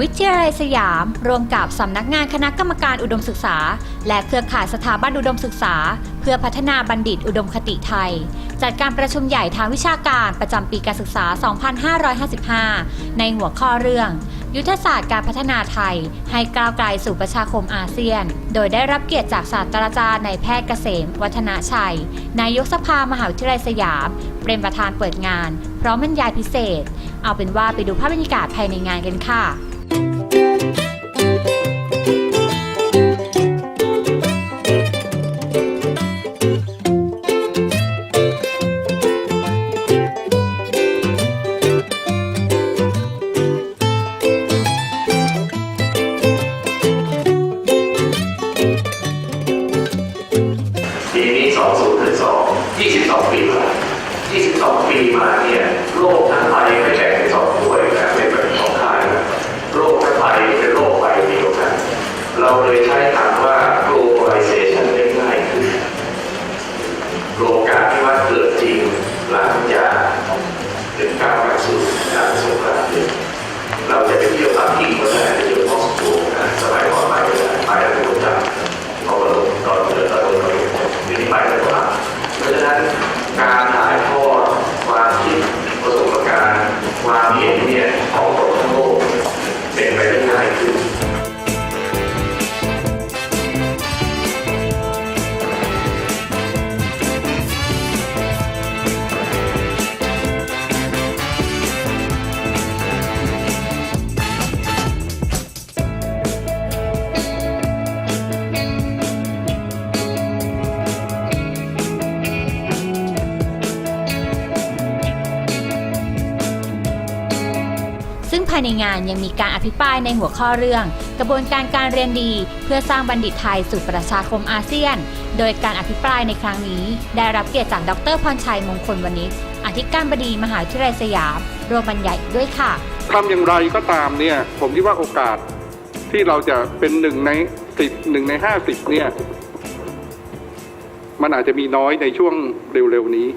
วิทยาลัยสยาม ร่วมกับสำนักงานคณะกรรมการอุดมศึกษา และเครือข่ายสถาบันอุดมศึกษา เพื่อพัฒนาบัณฑิตอุดมคติไทย จัดการประชุมใหญ่ทางวิชาการประจำปีการศึกษา 2555 ในหัวข้อเรื่อง ยุทธศาสตร์การพัฒนาไทย ให้ก้าวไกลสู่ประชาคมอาเซียน โดยได้รับเกียรติจากศาสตราจารย์นายแพทย์เกษม วัฒนาชัย นายกสภามหาวิทยาลัยสยาม เป็นประธานเปิดงาน พร้อมบรรยายพิเศษ เอาเป็นว่าไปดูภาพบรรยากาศภายในงานกันค่ะ 2012 22 ปีมา22 ปีมาเนี่ยโลกทั้งใบไม่ใช่ายในงานยังมีการอภิปรายในหัวข้อเรื่อง กระบวนการการเรียนดี เพื่อสร้างบัณฑิตไทยสู่ประชาคมอาเซียน โดยการอภิปรายในครั้งนี้ ได้รับเกียรติจากดรพรชัยมงคลวณิชอธิการบดีมหาวิทยาลัยสยามรวมบรรยายด้วยค่ะทำอย่างไรก็ตามเนี่ยผมคิดว่าโอกาสที่เราจะเป็นหนึ่งในสิบหนึ่งในห้าสิบเนี่ยมันอาจจะมีน้อยในช่วงเร็วๆนี้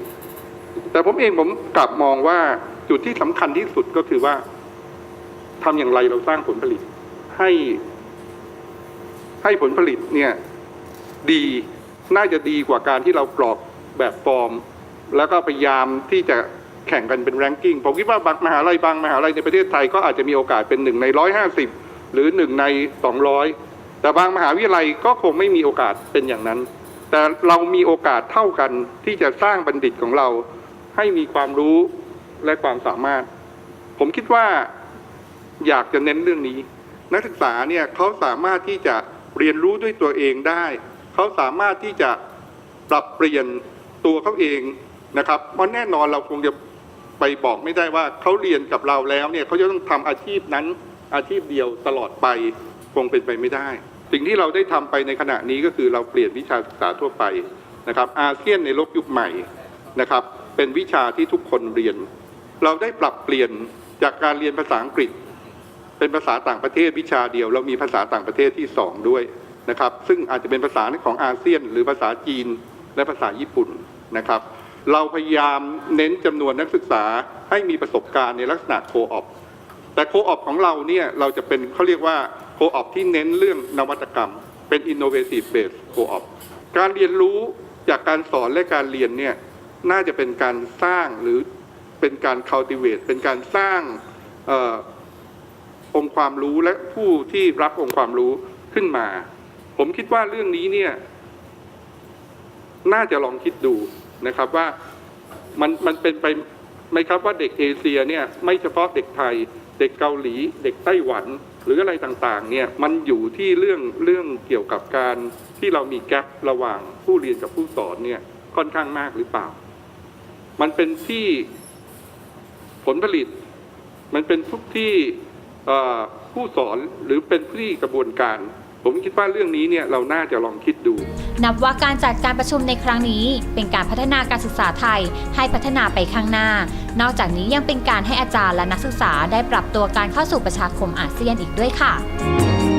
แต่ผมเองผมกลับมองว่าจุดที่สำคัญที่สุดก็คือว่า ทำอย่างไรเราสร้างผลผลิต ให้ให้ผลผลิตเนี่ยดีน่าจะดีกว่าการที่เรากรอกแบบฟอร์ม แล้วก็พยายามที่จะแข่งกันเป็นแรงกิ้งผมคิดว่าบางมหาลัยบางมหาลัยในประเทศไทยก็อาจจะมีโอกาสเป็นหนึ่งในร้อยห้าสิบหรือหนึ่งในสองร้อยแต่บางมหาวิทยาลัยก็คงไม่มีโอกาสเป็นอย่างนั้น แต่เรามีโอกาสเท่ากันที่จะสร้างบัณฑิตของเราให้มีความรู้และความสามารถ ผมคิดว่า อยากจะเน้นเรื่องนี้ นักศึกษาเนี่ยเขาสามารถที่จะเรียนรู้ด้วยตัวเองได้ เขาสามารถที่จะปรับเปลี่ยนตัวเขาเองนะครับเพราะแน่นอนเราคงจะไปบอกไม่ได้ว่าเขาเรียนกับเราแล้วเนี่ยเขาจะต้องทำอาชีพนั้นอาชีพเดียวตลอดไปคงเป็นไปไม่ได้ สิ่งที่เราได้ทำไปในขณะนี้ก็คือเราเปลี่ยนวิชาศึกษาทั่วไปนะครับอาเซียนในโลกยุคใหม่นะครับเป็นวิชาที่ทุกคนเรียน เราได้ปรับเปลี่ยนจากการเรียนภาษาอังกฤษ เป็นภาษาต่างประเทศวิชาเดียว เรามีภาษาต่างประเทศที่สองด้วยนะครับ ซึ่งอาจจะเป็นภาษาของอาเซียน หรือภาษาจีนและภาษาญี่ปุ่นนะครับ เราพยายามเน้นจำนวนนักศึกษาให้มีประสบการณ์ในลักษณะโคออปแต่โคออปของเราเนี่ยเราจะเป็นเขาเรียกว่าโคออปที่เน้นเรื่องนวัตกรรม เป็น innovative based co-op การเรียนรู้จากการสอนและการเรียนเนี่ยน่าจะเป็นการสร้างหรือเป็นการ cultivate เป็นการสร้างเองค์ความรู้และผู้ที่รับองค์ความรู้ขึ้นมา ผมคิดว่าเรื่องนี้เนี่ย น่าจะลองคิดดูนะครับว่ามันมันเป็นไปไหมครับว่าเด็กเอเชียเนี่ย ไม่เฉพาะเด็กไทย เด็กเกาหลี เด็กไต้หวัน หรืออะไรต่างๆ เนี่ยมันอยู่ที่เรื่องเรื่องเกี่ยวกับการที่เรามีแกลระหว่างผู้เรียนกับผู้สอนเนี่ยค่อนข้างมากหรือเปล่า มันเป็นที่ผลผลิต มันเป็นทุกที่ ผู้สอนหรือเป็นผู้ที่กระบวนการ ผมคิดว่าเรื่องนี้เนี่ยเราน่าจะลองคิดดู นับว่าการจัดการประชุมในครั้งนี้ เป็นการพัฒนาการศึกษาไทยให้พัฒนาไปข้างหน้า นอกจากนี้ยังเป็นการให้อาจารย์และนักศึกษาได้ปรับตัวการเข้าสู่ประชาคมอาเซียนอีกด้วยค่ะ